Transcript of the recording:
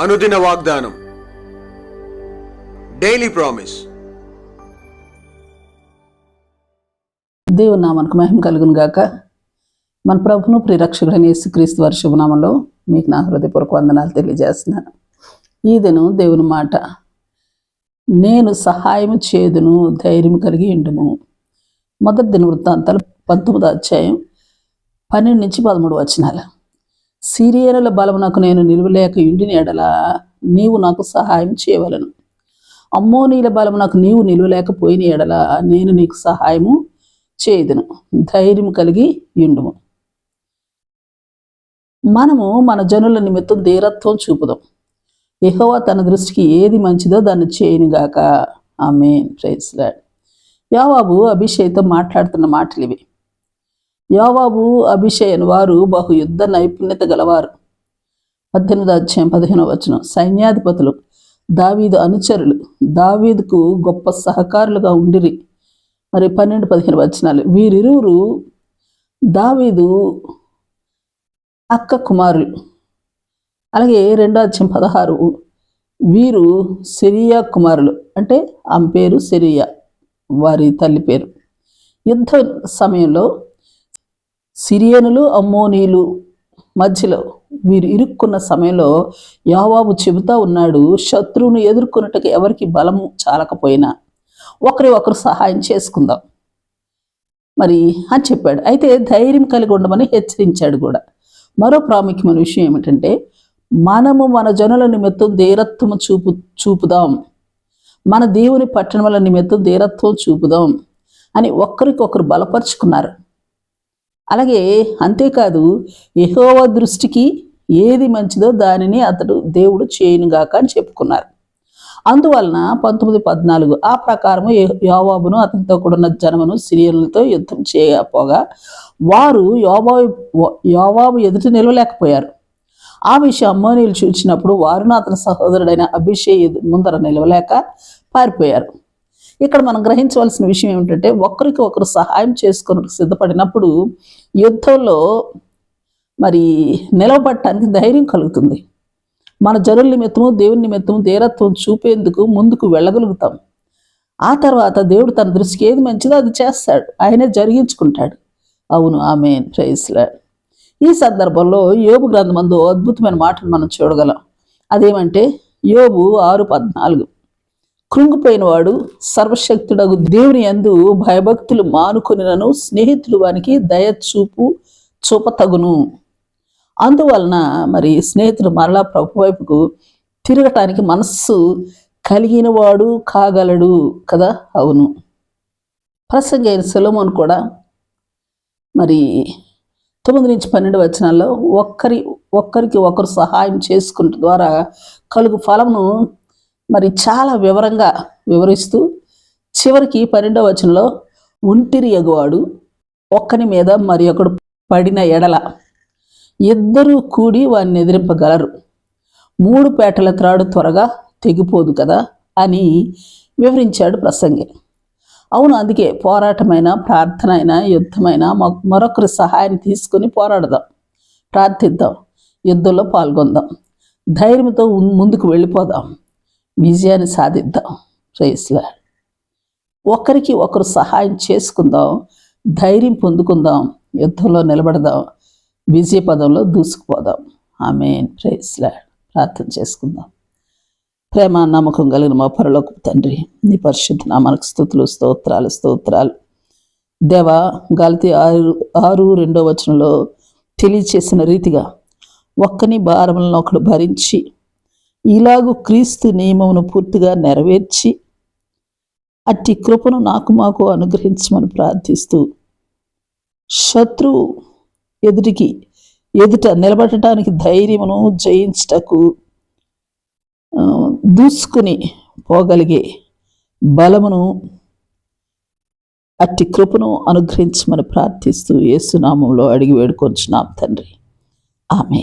అనుదిన వాగ్దానం. Daily promise దేవుని నామానికి మహిమ కలుగును గాక. మన ప్రభును ప్రిరక్షకుడైన యేసుక్రీస్తు వారి శుభనామంలో మీకు నా హృదయపూర్వక వందనాలు తెలియజేస్తున్నాను. ఈ దినం దేవుని మాట. నేను సహాయం చేదును ధైర్యం కలిగి ఉండుము. మొదటి దిన వృత్తాంతాలు పంతొమ్మిదో అధ్యాయం పన్నెండు నుంచి పదమూడు వచనాలు. సిరియనుల బలమునకు నేను నిలువలేక ఇండిని ఎడల నీవు నాకు సహాయం చేయవలను. అమ్మోనీల బలమునకు నీవు నిలువలేకపోయిన ఎడల నేను నీకు సహాయము చేయదును. ధైర్యం కలిగి ఇండుము మనము మన జనుల నిమిత్తం ధీరత్వం చూపుదాం. ఎహోవా తన దృష్టికి ఏది మంచిదో దాన్ని చేయనుగాక ఆమె ప్రైస్లాడ్ యోవాబు అభిషేక్తో మాట్లాడుతున్న మాటలు ఇవి యోవాబు అభిషేయన్ వారు బహు యుద్ధ నైపుణ్యత గలవారు. పద్దెనిమిది అధ్యాయం పదిహేనవ వచనం. సైన్యాధిపతులు దావీదు అనుచరులు దావీదుకు గొప్ప సహకారులుగా ఉండిరి. మరి పన్నెండు పదిహేను వచనాలు. వీరిరువురు దావీదు అక్క కుమారులు. అలాగే రెండో అధ్యాయం పదహారు. వీరు సిరియా కుమారులు. అంటే ఆమె పేరు సిరియా వారి తల్లి పేరు. యుద్ధ సమయంలో సిరియనులు అమ్మోనీలు మధ్యలో వీరు ఇరుక్కున్న సమయంలో యావాబు చెబుతా ఉన్నాడు శత్రువును ఎదుర్కొన్నట్టుకు ఎవరికి బలము చాలకపోయినా ఒకరి ఒకరు సహాయం చేసుకుందాం. మరి అని చెప్పాడు. అయితే ధైర్యం కలిగి ఉండమని హెచ్చరించాడు కూడా. మరో ప్రాముఖ్యమైన విషయం ఏమిటంటే మనము మన జనుల నిమిత్తం ధీరత్వము చూపు చూపుదాం. మన దేవుని పట్టణముల నిమిత్తం ధీరత్వం చూపుదాం అని ఒకరికొకరు బలపరుచుకున్నారు. అలాగే అంతేకాదు యహోవ దృష్టికి ఏది మంచిదో దానిని అతడు దేవుడు చేయనుగాక అని చెప్పుకున్నారు. అందువలన పంతొమ్మిది పద్నాలుగు ఆ ప్రకారము యోబాబును యోవాబును అతనితో కూడిన జనమును సిరియనులతో యుద్ధం చేయపోగా వారు యోబాబు యోవాబు ఎదుట నిలవలేకపోయారు. ఆ విషయం అమ్మోనీలు చూచినప్పుడు వారును అతని సహోదరుడైన అభిషేక్ ముందర నిలవలేక పారిపోయారు. ఇక్కడ మనం గ్రహించవలసిన విషయం ఏమిటంటే ఒకరికి ఒకరు సహాయం చేసుకున్నట్టు సిద్ధపడినప్పుడు యుద్ధంలో మరి నిలబడటానికి ధైర్యం కలుగుతుంది. మన జనుల నిమిత్తము దేవుని నిమిత్తము ధీరత్వం చూపేందుకు ముందుకు వెళ్ళగలుగుతాం. ఆ తర్వాత దేవుడు తన దృష్టికి ఏది మంచిదో అది చేస్తాడు. ఆయనే జరిగించుకుంటాడు. అవును ఆమె ప్రైస్లా ఈ సందర్భంలో యోబు గ్రంథమందు అద్భుతమైన మాటను మనం చూడగలం. అదేమంటే యోబు ఆరు పద్నాలుగు. కృంగిపోయినవాడు సర్వశక్తుడగు దేవుని యందు భయభక్తులు మానుకొనినను స్నేహితులు వానికి దయ చూపు చూపతగును. అందువలన మరి స్నేహితుడు మరలా ప్రభు వైపుకు తిరగటానికి మనస్సు కలిగిన వాడు కాగలడు కదా? అవును. ప్రసంగి అయిన సెలవును కూడా మరి తొమ్మిది నుంచి పన్నెండు వచనాల్లో ఒక్కరి ఒక్కరికి ఒకరు సహాయం చేసుకున్న ద్వారా కలుగు ఫలమును మరి చాలా వివరంగా వివరిస్తూ చివరికి పన్నెండవ వచనంలో ఒంటిరి ఎగువాడు ఒక్కని మీద మరి ఒకడు పడిన ఎడల. ఇద్దరూ కూడి వారిని ఎదిరింపగలరు. మూడు పేటల త్రాడు త్వరగా తెగిపోదు కదా అని వివరించాడు ప్రసంగి. అవును అందుకే పోరాటమైన ప్రార్థన అయినా యుద్ధమైనా మరొకరి సహాయం తీసుకొని పోరాడదాం. ప్రార్థిద్దాం. యుద్ధంలో పాల్గొందాం. ధైర్యంతో ముందుకు వెళ్ళిపోదాం. విజయాన్ని సాధిద్దాం. ప్రేస్లా ఒకరికి ఒకరు సహాయం చేసుకుందాం ధైర్యం పొందుకుందాం యుద్ధంలో నిలబడదాం విజయ పదంలో దూసుకుపోదాం. ఆమె ప్రేస్లా ప్రార్థన చేసుకుందాం. ప్రేమ నమ్మకం కలిగిన మా పరలోకపు తండ్రి నీ పరిశుద్ధ నామానికి స్థుతులు స్తోత్రాలు స్తోత్రాలు. దేవ గాలితి ఆరు ఆరు రెండో వచనంలో తెలియచేసిన రీతిగా ఒక్కని భారములను ఒకడు భరించి ఇలాగు క్రీస్తు నియమమును పూర్తిగా నెరవేర్చి అట్టి కృపను నాకు మాకు అనుగ్రహించమని ప్రార్థిస్తూ శత్రువు ఎదుటికి ఎదుట నిలబడటానికి ధైర్యమును జయించటకు దూసుకుని పోగలిగే బలమును అట్టి కృపను అనుగ్రహించమని ప్రార్థిస్తూ ఏసునామంలో అడిగి వేడుకొంచున్నాం తండ్రి. ఆమె